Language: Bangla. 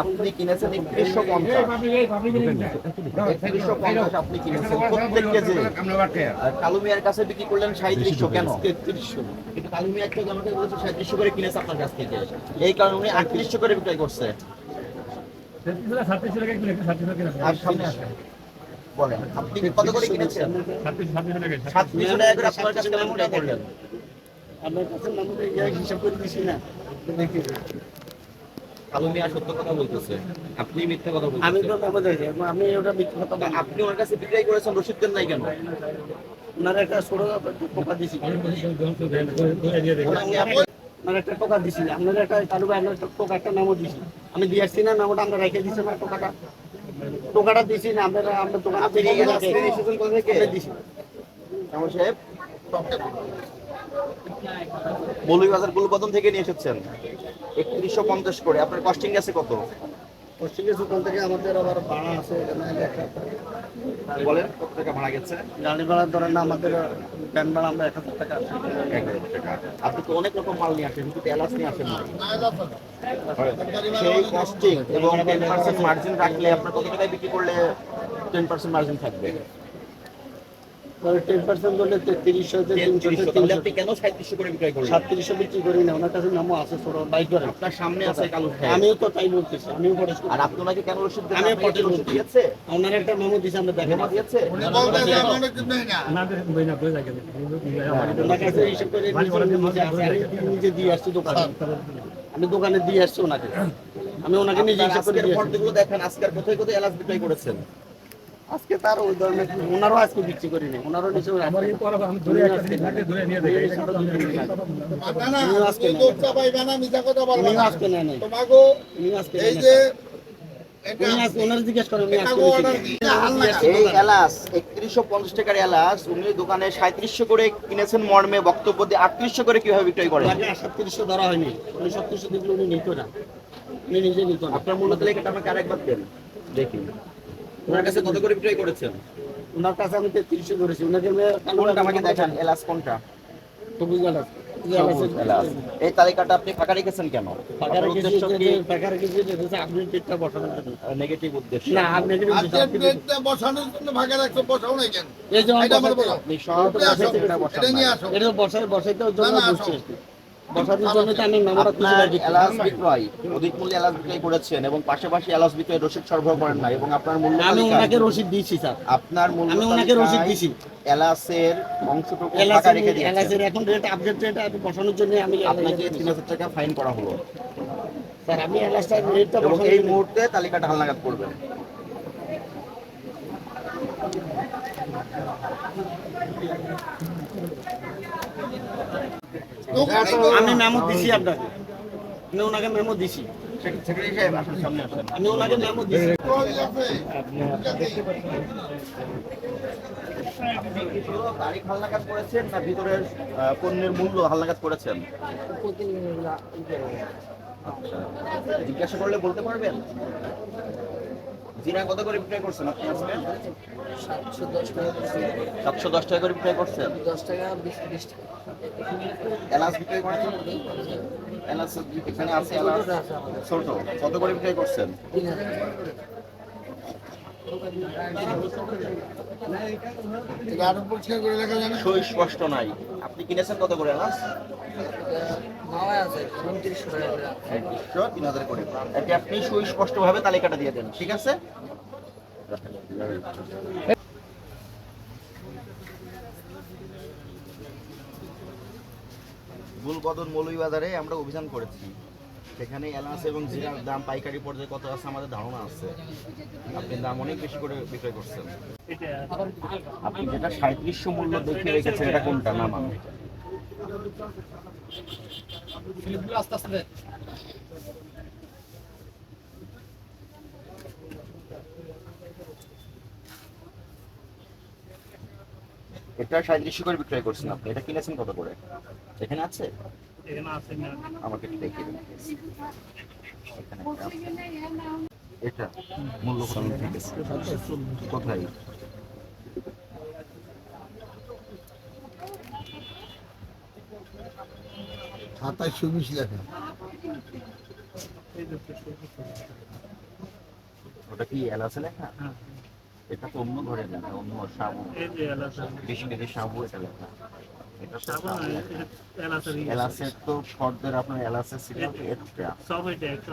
আপনি কিনেছেন একত্রিশশো পঞ্চাশ। একত্রিশশো পঞ্চাশ আপনি কিনেছেন। প্রত্যেক কেজি আর কালু মিয়ার কাছে বিক্রি করলেন সাঁত্রিশশো কেন? তেত্রিশশো কিন্তু কালু মিয়া একটা আমাকে বলেছে সাঁত্রিশশো করে কিনেছে আপনার কাছ থেকে। এই কারণে উনি আটত্রিশশো করে বিক্রয় করছে। আর সামনে আসেন। বলেন আপনি কত করে কিনেছেন? সাতত্রিশশো টাকা করে আপনার কাছে করলেন আপনার কাছে নাম্বার হিসাব করে দিছি না। দেখি। কালু মিয়া সত্য কথা বলতেছে। আপনি মিথ্যা কথা আমি বলতেছেন তো নাম্বার দেখি আমি ওটা মিথ্যা কথা আপনি ওনার কাছে বিক্রয় করেছেন রসিদ দেন নাই কেন? ওনার একটা ছোট টোকা দিছি। ওনার একটা টোকা দিছি। আপনার একটা কালু ভাই একটা টোকা একটা নামও দিছি। আমি দিয়ে আসছি না নামটা আমরা রেখে দিছি না টোকাটা? টোকাটা দিছি না আমরা আমরা কোথা থেকে দিছি জামাল সাহেব মৌলভীবাজার গুলবদন থেকে নিয়ে এসেছেন। একত্রিশশো পঞ্চাশ করে। আপনার কস্টিং আছে কত? পশ্চিমের দোকান থেকে আমাদের আবার ভাড়া আছে বলেন কত টাকা ভাড়া গেছে? গাড়ি ভাড়া ধরেন না আমাদের প্যান ভাড়া আমরা এক হাজার টাকা এক হাজার টাকা। আপনি তো অনেক রকম মাল নিয়ে আসেন কিন্তু তেলাস নিয়ে আসেন না। সেই কস্টিং এবং টেন পার্সেন্ট মার্জিন রাখলে আপনার কত টাকায় বিক্রি করলে টেন পার্সেন্ট মার্জিন থাকবে? টেন পার্সেন্ট বললে তেত্রিশশো তিনশো তিনশো। আপনি কেন সাঁত্রিশশো করে বিক্রয় করলেন? সাতত্রিশশো বিক্রি করি না ওনার কাছে নামও আছে ছোট বাইক করে আপনার সামনে আছে কালু আমিও তো তাই বলতেছি আমিও পরে আর আপনি ওনাকে কেন রসিদ দেন আমি আপনাকে রসিদ দিয়েছে ওনার একটা নামও দিছে আমরা দেখেন জমা দিয়েছে? ওনার কাছে হিসাব করে নিজে- নিজে আছে, আমি নিজে দিয়ে আসছি দোকানে। আমি দোকানে দিয়ে আসছি ওনাকে। আমি ওনাকে নিজে হিসাব করে দেখেন আজকের কোথায় কোথায় এলাচ বিক্রয় করেছেন? আজকে তার ওই ধরনের ওনারও আজকে বিক্রি করি না ওনারও নিচে নাই। নাই। দোকানে সাঁত্রিশশো করে কিনেছেন মর্মে বক্তব্য দিয়ে আটত্রিশশো করে কীভাবে বিক্রয় করেন? সাতত্রিশশো ধরা হয়নি। উনি সত্তরশো দিলে উনি নিত না। উনি নিজে নিত আপনার মূল্য তালিকাটা আমাকে আরেকবার দেন? দেখি। ওনার কাছে কত করে বিক্রয় করেছেন? ওনার কাছে আমি তেত্রিশশো করেছি ওনাকে কোনটা আমাকে দেখান এলাচ কোনটা? সবুজ। এলাচ। এই তালিকাটা আপনি ফাঁকা রেখেছেন কেন? কিছু উদ্দেশ্য কি? আপনি ডেটটা বসানোর জন্য। নেগেটিভ উদ্দেশ্য। না আপনি এখানে বসানোর জন্য ভাগে রাখছো বসাও নাই কেন? এই যে আমার বলো। আপনি সব এটা আসো, বসাইতে এটা বসান এটা নিয়ে আসো। এটা বসাই বসাইতে জন্য না, না, বসছে বসানোর জন্য তো আমি নাম্বারটা খুঁজে এলাচ বিক্রয় অধিক মূল্যে এলাচ বিক্রয় করেছেন এবং পাশাপাশি এলাচ বিক্রয় রসিদ সরবরাহ করেন না এবং আপনার মূল্য আমি ওনাকে রসিদ দিয়েছি স্যার। আপনার মূল্য আমি ওনাকে রসিদ তালিকায় দিছি। এলাচের অংশটুকু এলাচের রেখে দিয়েছেন। এলাচের এখন রেট আপডেট রেট আমি বসানোর জন্য আমি আপনাকে তিন হাজার টাকা ফাইন করা হলো। স্যার আমি এলাচটার রেটটা এবং এই মুহূর্তে তালিকাটা হালনাগাদ করবেন। আমি মেমো দিছি আপনাকে। আমি ওনাকে মেমো দিছি। আমি ওনাকে মেমো করেছেন পণ্যের মূল্য করেছেন জিজ্ঞাসা করলে বলতে পারবেন জিরা কত করে বিক্রয় করছেন আপনি আজকে? সাতশো দশ টাকা করে বিক্রয় করছেন? দশ টাকা বিশ বিশ টাকা। এলাচ বিক্রয় করছেন? এলাচ এখানে আছে এলাচ। ছোট কত করে বিক্রয় করছেন তিন হাজার আরও পরিষ্কার করে লেখা জানা সুস্পষ্ট নাই। আপনি কিনেছেন কত করে তিন হাজার করে। এটি আপনি সুস্পষ্ট ভাবে তালিকাটা দিয়ে দেন ঠিক আছে? মৌলভীবাজারে আমরা অভিযান করেছি। সেখানে এলাচ এবং জিরার দাম, পাইকারি পর্যায়ে কত আছে আমাদের ধারণা আছে। আপনি দাম অনেক বেশি করে বিক্রয় করছেন। আপনি যেটা সাঁত্রিশশো মূল্য দেখিয়ে রেখেছেন, এটা কোনটা? নাম আমি এটা। সাঁত্রিশশো করে বিক্রয় করছেন আপনি। এটা কিনেছেন কত করে? এখানে আছে? আমাকে একটু দেখিয়ে দেবেন এটা মূল্য কোথায়? সাতাশশো বিশ লেখা। ওটা কি এলাচে লেখা? এটা তো অন্য ঘরে লেখা অন্য সাবু বিশ কেজি সাবু এটা লেখা। এলাচের তো ফর্দের আপনার এলাচের ছিল এটা সব এটা একশো